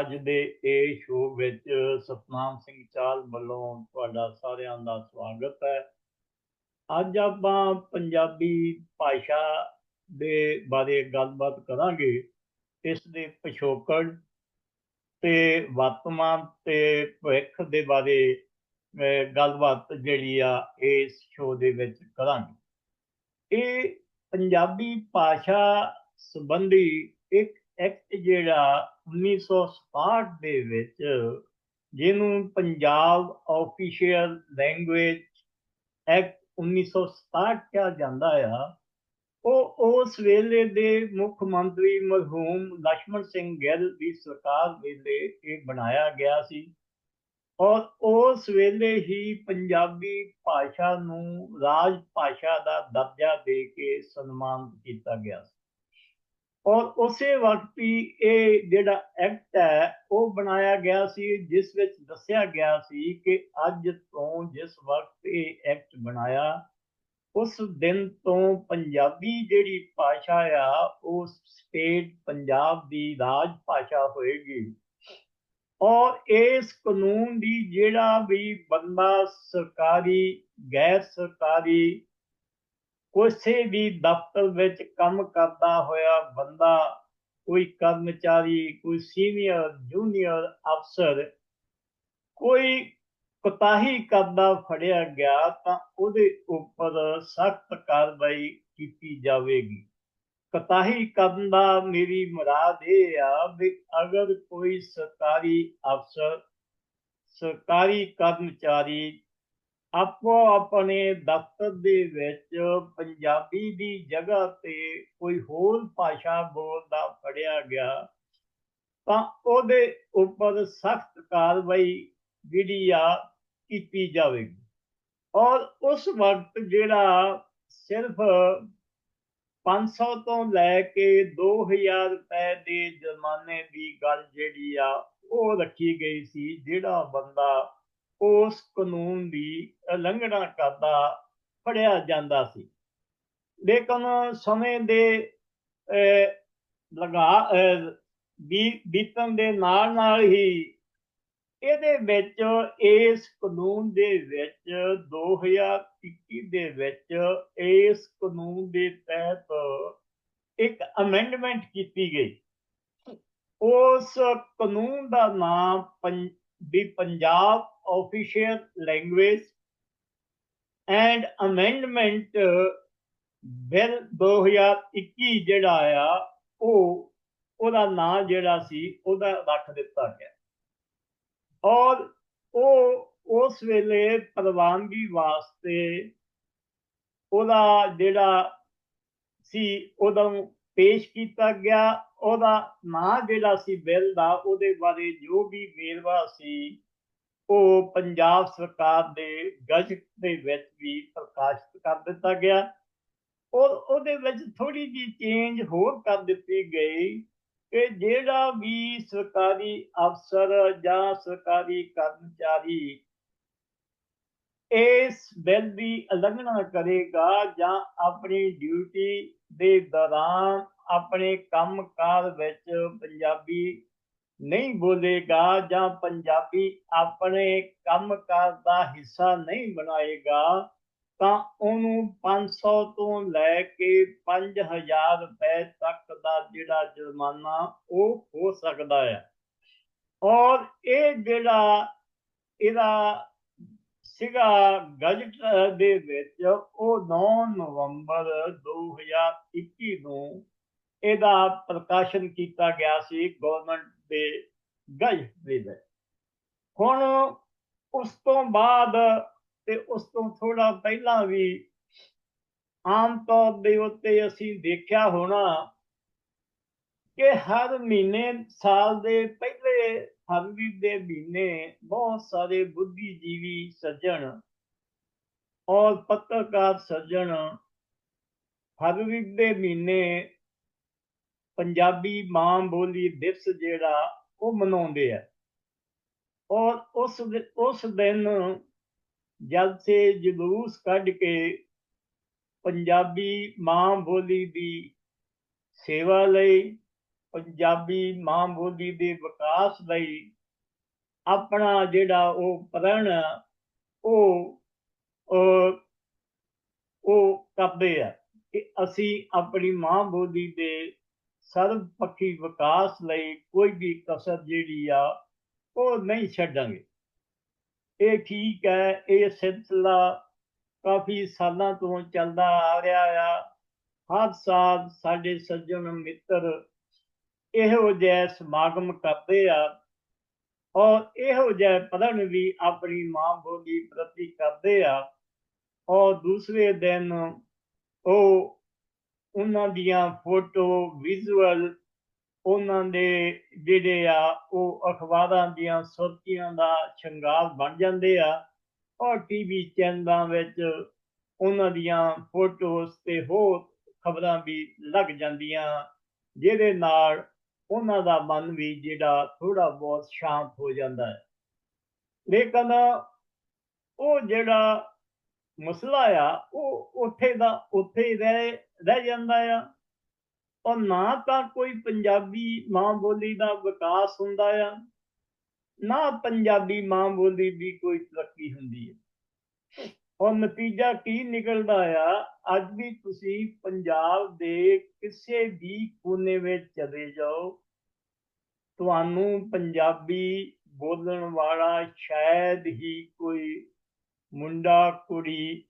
ਅੱਜ ਦੇ ਇਹ ਸ਼ੋਅ ਵਿੱਚ ਸਤਨਾਮ ਸਿੰਘ ਚਾਲ ਵੱਲੋਂ ਤੁਹਾਡਾ ਸਾਰਿਆਂ ਦਾ ਸਵਾਗਤ ਹੈ। ਅੱਜ ਆਪਾਂ ਪੰਜਾਬੀ ਭਾਸ਼ਾ ਦੇ ਬਾਰੇ ਗੱਲਬਾਤ ਕਰਾਂਗੇ। ਇਸ ਦੇ ਪਿਛੋਕੜ ਤੇ ਵਰਤਮਾਨ ਤੇ ਭਵਿੱਖ ਦੇ ਬਾਰੇ ਗੱਲਬਾਤ ਜਿਹੜੀ ਆ, ਇਸ ਸ਼ੋਅ ਦੇ ਵਿੱਚ ਕਰਾਂਗੇ। ਇਹ ਪੰਜਾਬੀ ਭਾਸ਼ਾ ਸੰਬੰਧੀ ਇੱਕ ਐਕਟ ਜਿਹੜਾ 1967 ਦੇ ਵਿੱਚ ਜਿਹਨੂੰ ਪੰਜਾਬ ਆਫੀਸ਼ੀਅਲ ਲੈਂਗੁਏਜ ਐਕਟ 1967 ਕਿਹਾ ਜਾਂਦਾ ਆ, ਉਹ ਉਸ ਵੇਲੇ ਦੇ ਮੁੱਖ ਮੰਤਰੀ ਮਰਹੂਮ ਲక్ష్మణ ਸਿੰਘ ਗਿੱਲ ਦੀ ਸਰਕਾਰ ਵੇਲੇ ਇਹ ਬਣਾਇਆ ਗਿਆ ਸੀ ਔਰ ਉਸ ਵੇਲੇ ਹੀ ਪੰਜਾਬੀ ਭਾਸ਼ਾ ਨੂੰ ਰਾਜ ਭਾਸ਼ਾ ਦਾ ਦਰਜਾ ਦੇ ਕੇ ਸਨਮਾਨਿਤ ਕੀਤਾ ਗਿਆ ਸੀ। ਔਰ ਉਸੇ ਵਕਤ ਹੀ ਇਹ ਜਿਹੜਾ ਐਕਟ ਹੈ, ਉਹ ਬਣਾਇਆ ਗਿਆ ਸੀ, ਜਿਸ ਵਿੱਚ ਦੱਸਿਆ ਗਿਆ ਸੀ ਕਿ ਅੱਜ ਤੋਂ ਜਿਸ ਵਕਤ ਇਹ ਐਕਟ ਬਣਾਇਆ, ਉਸ ਦਿਨ ਤੋਂ ਪੰਜਾਬੀ ਜਿਹੜੀ ਭਾਸ਼ਾ ਆ, ਉਹ ਸਟੇਟ ਪੰਜਾਬ ਦੀ ਰਾਜ ਭਾਸ਼ਾ ਹੋਏਗੀ। ਔਰ ਇਸ ਕਾਨੂੰਨ ਦੀ ਜਿਹੜਾ ਵੀ ਬੰਦਾ ਸਰਕਾਰੀ, ਗੈਰ ਸਰਕਾਰੀ ਕਿਸੇ ਵੀ ਦਫ਼ਤਰ ਵਿੱਚ ਕੰਮ ਕਰਦਾ ਹੋਇਆ ਬੰਦਾ, ਕੋਈ ਕਰਮਚਾਰੀ, ਕੋਈ ਸੀਨੀਅਰ, ਜੂਨੀਅਰ ਅਫਸਰ ਕੋਈ ਕੁਤਾਹੀ ਕਰਦਾ ਫੜਿਆ ਗਿਆ ਤਾਂ ਉਹਦੇ ਉੱਪਰ ਸਖਤ ਕਾਰਵਾਈ ਕੀਤੀ ਜਾਵੇਗੀ। ਕਤਾਹੀ ਕਰਨ ਦਾ ਮੇਰੀ ਮੁਰਾਦ ਇਹ ਆ ਵੀ ਅਗਰ ਕੋਈ ਸਰਕਾਰੀ ਅਫਸਰ, ਸਰਕਾਰੀ ਕਰਮਚਾਰੀ ਆਪੋ ਆਪਣੇ ਦਫ਼ਤਰ ਦੇ ਵਿੱਚ ਪੰਜਾਬੀ ਦੀ ਜਗ੍ਹਾ ਤੇ ਕੋਈ ਹੋਰ ਭਾਸ਼ਾ ਬੋਲਦਾ ਫੜਿਆ ਗਿਆ ਤਾਂ ਉਹਦੇ ਉੱਪਰ ਸਖਤ ਕਾਰਵਾਈ ਜਿਹੜੀ ਆ ਕੀਤੀ ਜਾਵੇਗੀ। ਔਰ ਉਸ ਵਕਤ ਜਿਹੜਾ ਸਿਰਫ 500 ਤੋਂ ਲੈ ਕੇ 2000 ਰੁਪਏ ਦੇ ਜੁਰਮਾਨੇ ਦੀ ਗੱਲ ਜਿਹੜੀ ਆ ਉਹ ਰੱਖੀ ਗਈ ਸੀ, ਜਿਹੜਾ ਬੰਦਾ ਉਸ ਕਾਨੂੰਨ ਦੀ ਉਲੰਘਣਾ ਕਰਦਾ ਫੜਿਆ ਜਾਂਦਾ ਸੀ। ਲੇਕਿਨ ਸਮੇਂ ਦੇ ਲਗਾ ਬੀਤਣ ਦੇ ਨਾਲ ਨਾਲ ਹੀ ਇਹਦੇ ਵਿੱਚ ਇਸ ਕਾਨੂੰਨ ਦੇ ਵਿੱਚ 2021 ਦੇ ਵਿੱਚ ਇਸ ਕਾਨੂੰਨ ਦੇ ਤਹਿਤ ਇੱਕ ਅਮੈਂਡਮੈਂਟ ਕੀਤੀ ਗਈ। ਉਸ ਕਾਨੂੰਨ ਦਾ ਨਾਮ the Punjab official language and amendment bill 2021 ਜਿਹੜਾ ਆ, ਉਹ ਉਹਦਾ ਨਾਂ ਜਿਹੜਾ ਸੀ, ਉਹਦਾ ਰੱਖ ਦਿੱਤਾ ਗਿਆ। ਔਰ ਉਹ ਉਸ ਵੇਲੇ ਪ੍ਰਵਾਨਗੀ ਵਾਸਤੇ ਉਹਦਾ ਜਿਹੜਾ ਸੀ, ਉਹਦਾ ਪੇਸ਼ ਕੀਤਾ ਗਿਆ। ਉਹਦਾ ਨਾਂ ਜਿਹੜਾ ਸੀ, ਬਿੱਲ ਦਾ, ਉਹਦੇ ਬਾਰੇ ਜੋ ਵੀ ਵੇਰਵਾ ਸੀ ਉਹ ਪੰਜਾਬ ਸਰਕਾਰ ਦੇ ਗਜ਼ਟ ਦੇ ਵਿੱਚ ਵੀ ਪ੍ਰਕਾਸ਼ਿਤ ਕਰ ਦਿੱਤਾ ਗਿਆ। ਔਰ ਉਹਦੇ ਵਿੱਚ ਥੋੜੀ ਜਿਹੀ ਚੇਂਜ ਹੋਰ ਕਰ ਦਿੱਤੀ ਗਈ ਕਿ ਜਿਹੜਾ ਵੀ ਸਰਕਾਰੀ ਅਫਸਰ ਜਾਂ ਸਰਕਾਰੀ ਕਰਮਚਾਰੀ ਇਸ ਬਿੱਲ ਦੀ ਉਲੰਘਣਾ ਕਰੇਗਾ ਜਾਂ ਆਪਣੀ ਡਿਊਟੀ ਦੇ ਦੌਰਾਨ ਆਪਣੇ ਕੰਮਕਾਰ ਵਿੱਚ ਪੰਜਾਬੀ ਨਹੀਂ ਬੋਲੇਗਾ ਜਾਂ ਪੰਜਾਬੀ ਆਪਣੇ ਕੰਮਕਾਰ ਦਾ ਹਿੱਸਾ ਨਹੀਂ ਬਣਾਏਗਾ, ਤਾਂ ਉਹਨੂੰ 500 ਤੋਂ ਲੈ ਕੇ 5000 ਰੁਪਏ ਤੱਕ ਦਾ ਜਿਹੜਾ ਜੁਰਮਾਨਾ ਉਹ ਹੋ ਸਕਦਾ ਹੈ। ਔਰ ਇਹ ਜਿਹੜਾ ਇਹਦਾ ਸੀਗਾ ਗਜਟ ਦੇ ਵਿੱਚ ਉਹ 9 ਨਵੰਬਰ 2021 ਨੂੰ ਇਹਦਾ ਪ੍ਰਕਾਸ਼ਨ ਕੀਤਾ ਗਿਆ ਸੀ। ਗਵਰਨਮੈਂਟ ਦੇ ਗਜਟ ਦੇ ਹੁਣ ਉਸ ਤੋਂ ਬਾਅਦ ਤੇ ਉਸ ਤੋਂ ਥੋੜਾ ਪਹਿਲਾਂ ਵੀ ਆਮ ਤੌਰ ਦੇ ਉੱਤੇ ਅਸੀਂ ਦੇਖਿਆ ਹੋਣਾ ਕਿ ਹਰ ਮਹੀਨੇ ਸਾਲ ਦੇ ਪਹਿਲੇ ਫਰਵਰੀ ਦੇ ਮਹੀਨੇ ਬਹੁਤ ਸਾਰੇ ਬੁੱਧੀਜੀਵੀ ਸੱਜਣ ਔਰ ਪੱਤਰਕਾਰ ਸੱਜਣ ਫਰਵਰੀ ਦੇ ਮਹੀਨੇ ਪੰਜਾਬੀ ਮਾਂ ਬੋਲੀ ਦਿਵਸ ਜਿਹੜਾ ਉਹ ਮਨਾਉਂਦੇ ਆ। ਔਰ ਉਸ ਉਸ ਦਿਨ ਜਦ ਸੇ ਜਲੂਸ ਕੱਢ ਕੇ ਪੰਜਾਬੀ ਮਾਂ ਬੋਲੀ ਦੀ ਸੇਵਾ ਲਈ ਪੰਜਾਬੀ ਮਾਂ ਬੋਲੀ ਦੇ ਵਿਕਾਸ ਲਈ ਆਪਣਾ ਜਿਹੜਾ ਉਹ ਪ੍ਰਣ ਆ, ਉਹ ਉਹ ਕਰਦੇ ਆ ਕਿ ਅਸੀਂ ਆਪਣੀ ਮਾਂ ਬੋਲੀ ਦੇ ਸਰਵ ਪੱਖੀ ਵਿਕਾਸ ਲਈ ਕੋਈ ਵੀ ਕਸਰ ਜਿਹੜੀ ਆ, ਉਹ ਨਹੀਂ ਛੱਡਾਂਗੇ। ਇਹ ਠੀਕ ਹੈ, ਇਹ ਸਿਲਸਿਲਾ ਕਾਫੀ ਸਾਲਾਂ ਤੋਂ ਚੱਲਦਾ ਆ ਰਿਹਾ ਆ। ਹਰ ਸਾਲ ਸਾਡੇ ਸੱਜਣ ਮਿੱਤਰ ਇਹੋ ਜਿਹੇ ਸਮਾਗਮ ਕਰਦੇ ਆ ਔਰ ਇਹੋ ਜਿਹੇ ਪੜ੍ਹਨ ਵੀ ਆਪਣੀ ਮਾਂ ਬੋਲੀ ਪ੍ਰਤੀ ਕਰਦੇ ਆ ਔਰ ਦੂਸਰੇ ਦਿਨ ਉਹ ਉਹਨਾਂ ਦੀਆਂ ਫੋਟੋ ਵਿਜ਼ੂਅਲ ਉਹਨਾਂ ਦੇ ਜਿਹੜੇ ਆ, ਉਹ ਅਖਬਾਰਾਂ ਦੀਆਂ ਸੁਰਖੀਆਂ ਦਾ ਸ਼ਿੰਗਾਰ ਬਣ ਜਾਂਦੇ ਆ ਔਰ ਟੀਵੀ ਚੈਨਲਾਂ ਵਿੱਚ ਉਹਨਾਂ ਦੀਆਂ ਫੋਟੋਜ਼ ਤੇ ਹੋਰ ਖਬਰਾਂ ਵੀ ਲੱਗ ਜਾਂਦੀਆਂ, ਜਿਹਦੇ ਨਾਲ ਉਹਨਾਂ ਦਾ ਮਨ ਵੀ ਜਿਹੜਾ ਥੋੜਾ ਬਹੁਤ ਸ਼ਾਂਤ ਹੋ ਜਾਂਦਾ ਹੈ। ਲੇਕਿਨ ਉਹ ਜਿਹੜਾ ਮਸਲਾ ਆ, ਉਹ ਉੱਥੇ ਦਾ, ਉੱਥੇ ਹੀ ਰਹਿ ਰਹਿ ਜਾਂਦਾ ਆ। ਔਰ ਨਾ ਤਾਂ ਕੋਈ ਪੰਜਾਬੀ ਮਾਂ ਬੋਲੀ ਦਾ ਵਿਕਾਸ ਹੁੰਦਾ ਆ, ਨਾ ਪੰਜਾਬੀ ਮਾਂ ਬੋਲੀ ਦੀ ਕੋਈ ਤਰੱਕੀ ਹੁੰਦੀ ਹੈ ਔਰ ਨਤੀਜਾ ਕੀ ਨਿਕਲਦਾ ਆ, ਅੱਜ ਵੀ ਤੁਸੀਂ ਪੰਜਾਬ ਦੇ ਕਿਸੇ ਵੀ ਕੋਨੇ ਵਿੱਚ ਚਲੇ ਜਾਓ, ਤੁਹਾਨੂੰ ਪੰਜਾਬੀ ਬੋਲਣ ਵਾਲਾ ਸ਼ਾਇਦ ਹੀ ਕੋਈ ਮੁੰਡਾ ਕੁੜੀ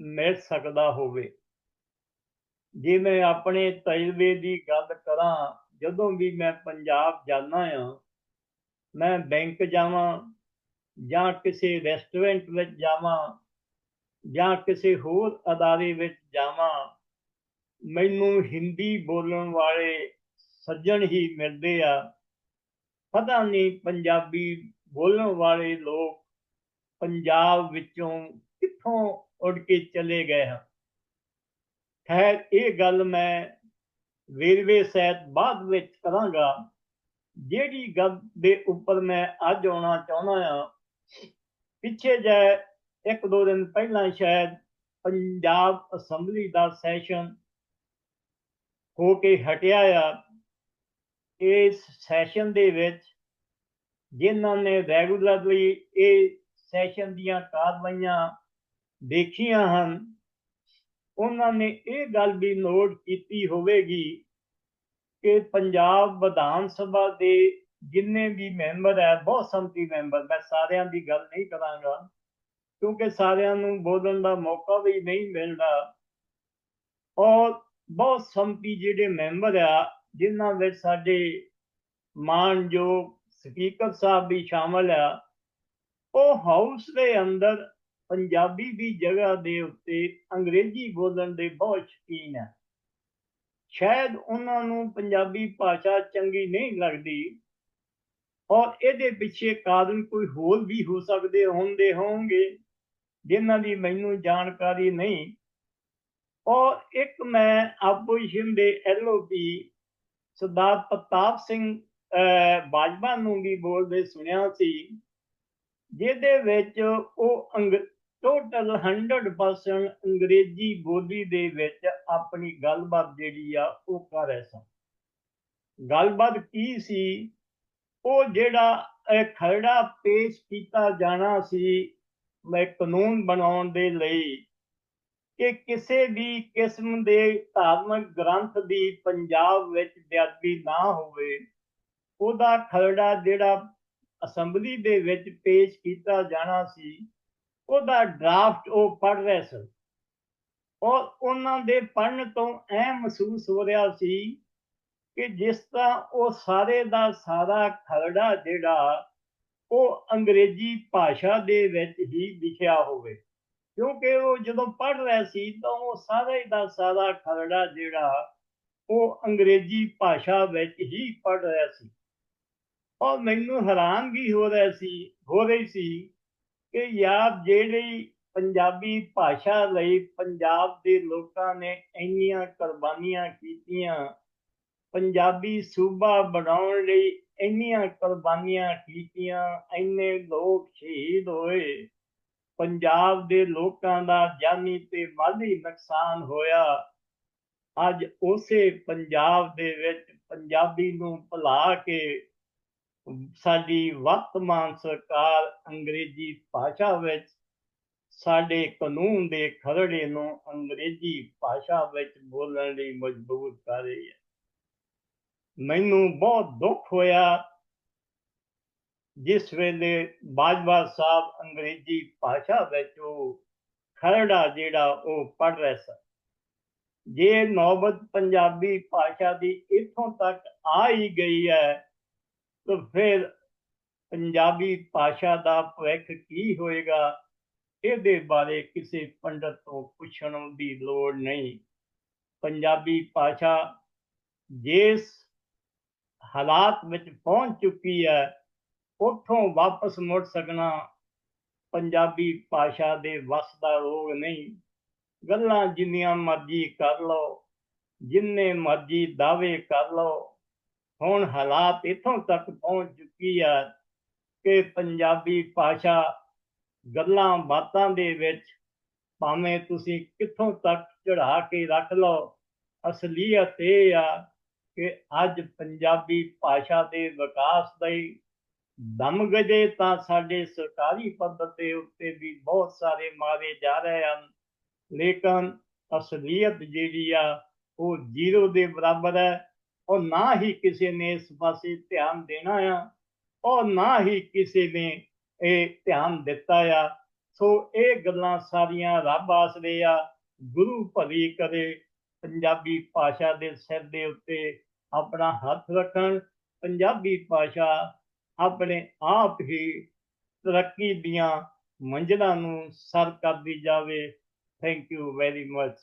ਮਿਲ ਸਕਦਾ ਹੋਵੇ। ਜੇ ਮੈਂ ਆਪਣੇ ਤਜਰਬੇ ਦੀ ਗੱਲ ਕਰਾਂ, ਜਦੋਂ ਵੀ ਮੈਂ ਪੰਜਾਬ ਜਾਂਦਾ ਆ, ਮੈਂ ਬੈਂਕ ਜਾਵਾਂ ਜਾਂ ਕਿਸੇ ਰੈਸਟੋਰੈਂਟ ਵਿੱਚ ਜਾਵਾਂ ਜਾਂ ਕਿਸੇ ਹੋਰ ਅਦਾਰੇ ਵਿੱਚ ਜਾਵਾਂ, ਮੈਨੂੰ ਹਿੰਦੀ ਬੋਲਣ ਵਾਲੇ ਸੱਜਣ ਹੀ ਮਿਲਦੇ ਆ। ਪਤਾ ਨਹੀਂ ਪੰਜਾਬੀ ਬੋਲਣ ਵਾਲੇ ਲੋਕ ਪੰਜਾਬ ਵਿੱਚੋਂ ਕਿੱਥੋਂ ਉੱਡ ਕੇ ਚਲੇ ਗਏ ਹਨ ਖੈਰ, ਇਹ ਗੱਲ ਮੈਂ ਵੇਰਵੇ ਸਹਿਤ ਬਾਅਦ ਵਿੱਚ ਕਰਾਂਗਾ। ਜਿਹੜੀ ਗੱਲ ਦੇ ਉੱਪਰ ਮੈਂ ਅੱਜ ਆਉਣਾ ਚਾਹੁੰਦਾ ਆ ਪਿੱਛੇ ਜੇ ਇੱਕ ਦੋ ਦਿਨ ਪਹਿਲਾਂ ਸ਼ਾਇਦ ਪੰਜਾਬ ਅਸੈਂਬਲੀ ਦਾ ਸੈਸ਼ਨ ਹੋ ਕੇ ਹਟਿਆ ਆ। ਇਸ ਸੈਸ਼ਨ ਦੇ ਵਿੱਚ ਜਿਨ੍ਹਾਂ ਨੇ ਰੈਗੂਲਰਲੀ ਇਹ ਸੈਸ਼ਨ ਦੀਆਂ ਕਾਰਵਾਈਆਂ ਦੇਖੀਆਂ ਹਨ। ਉਹਨਾਂ ਨੇ ਇਹ ਗੱਲ ਵੀ ਨੋਟ ਕੀਤੀ ਹੋਵੇਗੀ ਕਿ ਪੰਜਾਬ ਵਿਧਾਨ ਸਭਾ ਦੇ ਜਿੰਨੇ ਵੀ ਮੈਂਬਰ ਹੈ, ਬਹੁਤ ਸੰਮਤੀ ਮੈਂਬਰ, ਮੈਂ ਸਾਰਿਆਂ ਦੀ ਗੱਲ ਨਹੀਂ ਕਰਾਂਗਾ, ਕਿਉਂਕਿ ਸਾਰਿਆਂ ਨੂੰ ਬੋਲਣ ਦਾ ਮੌਕਾ ਵੀ ਨਹੀਂ ਮਿਲਦਾ। ਔਰ ਬਹੁਤ ਸੰਮਤੀ ਜਿਹੜੇ ਮੈਂਬਰ ਆ, ਜਿਨ੍ਹਾਂ ਵਿੱਚ ਸਾਡੇ ਮਾਨਯੋਗ ਸਪੀਕਰ ਸਾਹਿਬ ਵੀ ਸ਼ਾਮਲ ਆ ਉਹ ਹਾਊਸ ਦੇ ਅੰਦਰ ਪੰਜਾਬੀ ਦੀ ਜਗ੍ਹਾ ਦੇ ਉੱਤੇ ਅੰਗਰੇਜ਼ੀ ਬੋਲਣ ਦੇ ਬਹੁਤ ਸ਼ੌਕੀਨ ਹੈ ਸ਼ਾਇਦ ਉਹਨਾਂ ਨੂੰ ਪੰਜਾਬੀ ਭਾਸ਼ਾ ਚੰਗੀ ਨਹੀਂ ਲੱਗਦੀ ਔਰ ਇਹਦੇ ਪਿੱਛੇ ਕਾਰਨ ਕੋਈ ਹੋਰ ਵੀ ਹੋ ਸਕਦੇ ਹੁੰਦੇ ਹੋਣਗੇ ਜਿਨ੍ਹਾਂ ਦੀ ਮੈਨੂੰ ਜਾਣਕਾਰੀ ਨਹੀਂ। ਔਰ ਇੱਕ ਮੈਂ ਆਪੋਜੀਸ਼ਨ ਦੇ ਐਲਓਪੀ ਸਰਦਾਰ ਪ੍ਰਤਾਪ ਸਿੰਘ ਬਾਜਵਾ ਨੂੰ ਵੀ ਬੋਲਦੇ ਸੁਣਿਆ ਸੀ। ਜਿਹਦੇ ਵਿੱਚ ਉਹ ਅੰਗ ਟੋਟਲ 100% ਅੰਗਰੇਜ਼ੀ ਬੋਲੀ ਦੇ ਵਿੱਚ ਆਪਣੀ ਗੱਲਬਾਤ ਜਿਹੜੀ ਆ ਉਹ ਕਰ ਰਹੇ ਸਨ। ਗੱਲਬਾਤ ਕੀ ਸੀ? ਉਹ ਜਿਹੜਾ ਇਹ ਖਰੜਾ ਪੇਸ਼ ਕੀਤਾ ਜਾਣਾ ਸੀ ਮੈਂ ਕਾਨੂੰਨ ਬਣਾਉਣ ਦੇ ਲਈ ਕਿ ਕਿਸੇ ਵੀ ਕਿਸਮ ਦੇ ਧਾਰਮਿਕ ਗ੍ਰੰਥ ਦੀ ਪੰਜਾਬ ਵਿੱਚ ਬੇਅਦਬੀ ਨਾ ਹੋਵੇ, ਉਹਦਾ ਖਰੜਾ ਜਿਹੜਾ ਅਸੈਂਬਲੀ ਦੇ ਵਿੱਚ ਪੇਸ਼ ਕੀਤਾ ਜਾਣਾ ਸੀ, ਉਹਦਾ ਡਰਾਫਟ ਉਹ ਪੜ ਰਹੇ ਸਨ ਔਰ ਉਹਨਾਂ ਦੇ ਪੜਨ ਤੋਂ ਐ ਮਹਿਸੂਸ ਹੋ ਰਿਹਾ ਸੀ ਕਿ ਜਿਸ ਤਰ੍ਹਾਂ ਉਹ ਸਾਰੇ ਦਾ ਸਾਰਾ ਖਰੜਾ ਜਿਹੜਾ, ਉਹ ਅੰਗਰੇਜ਼ੀ ਭਾਸ਼ਾ ਦੇ ਵਿੱਚ ਹੀ ਲਿਖਿਆ ਹੋਵੇ। ਕਿਉਂਕਿ ਉਹ ਜਦੋਂ ਪੜ ਰਿਹਾ ਸੀ, ਤਾਂ ਉਹ ਸਾਰੇ ਦਾ ਸਾਰਾ ਖਰੜਾ ਜਿਹੜਾ, ਉਹ ਅੰਗਰੇਜ਼ੀ ਭਾਸ਼ਾ ਵਿੱਚ ਹੀ ਪੜ ਰਿਹਾ ਸੀ। ਔਰ ਮੈਨੂੰ ਹੈਰਾਨਗੀ ਹੋ ਰਹੀ ਸੀ, ਹੋ ਰਹੀ ਸੀ ਕਿ ਯਾਰ ਜਿਹੜੀ ਪੰਜਾਬੀ ਭਾਸ਼ਾ ਲਈ ਪੰਜਾਬ ਦੇ ਲੋਕਾਂ ਨੇ ਇੰਨੀਆਂ ਕੁਰਬਾਨੀਆਂ ਕੀਤੀਆਂ, ਪੰਜਾਬੀ ਸੂਬਾ ਬਣਾਉਣ ਲਈ ਇੰਨੀਆਂ ਕੁਰਬਾਨੀਆਂ ਕੀਤੀਆਂ, ਇੰਨੇ ਲੋਕ ਸ਼ਹੀਦ ਹੋਏ, ਪੰਜਾਬ ਦੇ ਲੋਕਾਂ ਦਾ ਜਾਨੀ ਤੇ ਮਾਲੀ ਨੁਕਸਾਨ ਹੋਇਆ। ਅੱਜ ਉਸੇ ਪੰਜਾਬ ਦੇ ਵਿੱਚ ਪੰਜਾਬੀ ਨੂੰ ਭੁਲਾ ਕੇ ਸਾਡੀ ਵਰਤਮਾਨ ਸਰਕਾਰ ਅੰਗਰੇਜ਼ੀ ਭਾਸ਼ਾ ਵਿੱਚ, ਸਾਡੇ ਕਾਨੂੰਨ ਦੇ ਖਰੜੇ ਨੂੰ ਅੰਗਰੇਜ਼ੀ ਭਾਸ਼ਾ ਵਿੱਚ ਬੋਲਣ ਲਈ ਮਜਬੂਰ ਕਰ ਰਹੀ ਹੈ। ਮੈਨੂੰ ਬਹੁਤ ਦੁੱਖ ਹੋਇਆ ਜਿਸ ਵੇਲੇ ਬਾਜਵਾ ਸਾਹਿਬ ਅੰਗਰੇਜ਼ੀ ਭਾਸ਼ਾ ਵਿੱਚ ਉਹ ਖਰੜਾ ਜਿਹੜਾ ਉਹ ਪੜ੍ਹ ਰਹੇ ਸਨ। ਜੇ ਨੌਬਤ ਪੰਜਾਬੀ ਭਾਸ਼ਾ ਦੀ ਇੱਥੋਂ ਤੱਕ ਆ ਹੀ ਗਈ ਹੈ ਤਾਂ ਫਿਰ ਪੰਜਾਬੀ ਭਾਸ਼ਾ ਦਾ ਭਵਿੱਖ ਕੀ ਹੋਏਗਾ? ਇਹਦੇ ਬਾਰੇ ਕਿਸੇ ਪੰਡਤ ਤੋਂ ਪੁੱਛਣ ਦੀ ਲੋੜ ਨਹੀਂ। ਪੰਜਾਬੀ ਭਾਸ਼ਾ ਜਿਸ ਹਾਲਾਤ ਵਿੱਚ ਪਹੁੰਚ ਚੁੱਕੀ ਹੈ, ਉੱਥੋਂ ਵਾਪਸ ਮੁੜ ਸਕਣਾ ਪੰਜਾਬੀ ਭਾਸ਼ਾ ਦੇ ਵੱਸ ਦਾ ਰੋਗ ਨਹੀਂ। ਗੱਲਾਂ ਜਿੰਨੀਆਂ ਮਰਜ਼ੀ ਕਰ ਲਓ, ਜਿੰਨੇ ਮਰਜ਼ੀ ਦਾਅਵੇ ਕਰ ਲਓ ਹੁਣ ਹਾਲਾਤ ਇੱਥੋਂ ਤੱਕ ਪਹੁੰਚ ਚੁੱਕੀ ਆ ਕਿ ਪੰਜਾਬੀ ਭਾਸ਼ਾ ਗੱਲਾਂ ਬਾਤਾਂ ਦੇ ਵਿੱਚ ਭਾਵੇਂ ਤੁਸੀਂ ਕਿੱਥੋਂ ਤੱਕ ਚੜਾ ਕੇ ਰੱਖ ਲਓ, ਅਸਲੀਅਤ ਇਹ ਆ ਕਿ ਅੱਜ ਪੰਜਾਬੀ ਭਾਸ਼ਾ ਦੇ ਵਿਕਾਸ ਲਈ ਦਮ ਗਜੇ ਤਾਂ ਸਾਡੇ ਸਰਕਾਰੀ ਪੱਧਰ ਦੇ ਉੱਤੇ ਵੀ ਬਹੁਤ ਸਾਰੇ ਮਾਰੇ ਜਾ ਰਹੇ ਹਨ। ਲੇਕਿਨ ਅਸਲੀਅਤ ਜਿਹੜੀ ਆ, ਉਹ ਜ਼ੀਰੋ ਦੇ ਬਰਾਬਰ ਹੈ। ਔਰ ਨਾ ਹੀ ਕਿਸੇ ਨੇ ਇਸ ਪਾਸੇ ਧਿਆਨ ਦੇਣਾ ਆ ਔਰ ਨਾ ਹੀ ਕਿਸੇ ਨੇ ਇਹ ਧਿਆਨ ਦਿੱਤਾ ਆ। ਸੋ ਇਹ ਗੱਲਾਂ ਸਾਰੀਆਂ ਰੱਬ ਆਸਰੇ ਆ। ਗੁਰੂ ਭਲੀ ਕਰੇ, ਪੰਜਾਬੀ ਭਾਸ਼ਾ ਦੇ ਸਿਰ ਦੇ ਉੱਤੇ ਆਪਣਾ ਹੱਥ ਰੱਖਣ। ਪੰਜਾਬੀ ਭਾਸ਼ਾ ਆਪਣੇ ਆਪ ਹੀ ਤਰੱਕੀ ਦੀਆਂ ਮੰਜ਼ਲਾਂ ਨੂੰ ਸਰ ਕਰਦੀ ਜਾਵੇ। Thank you very much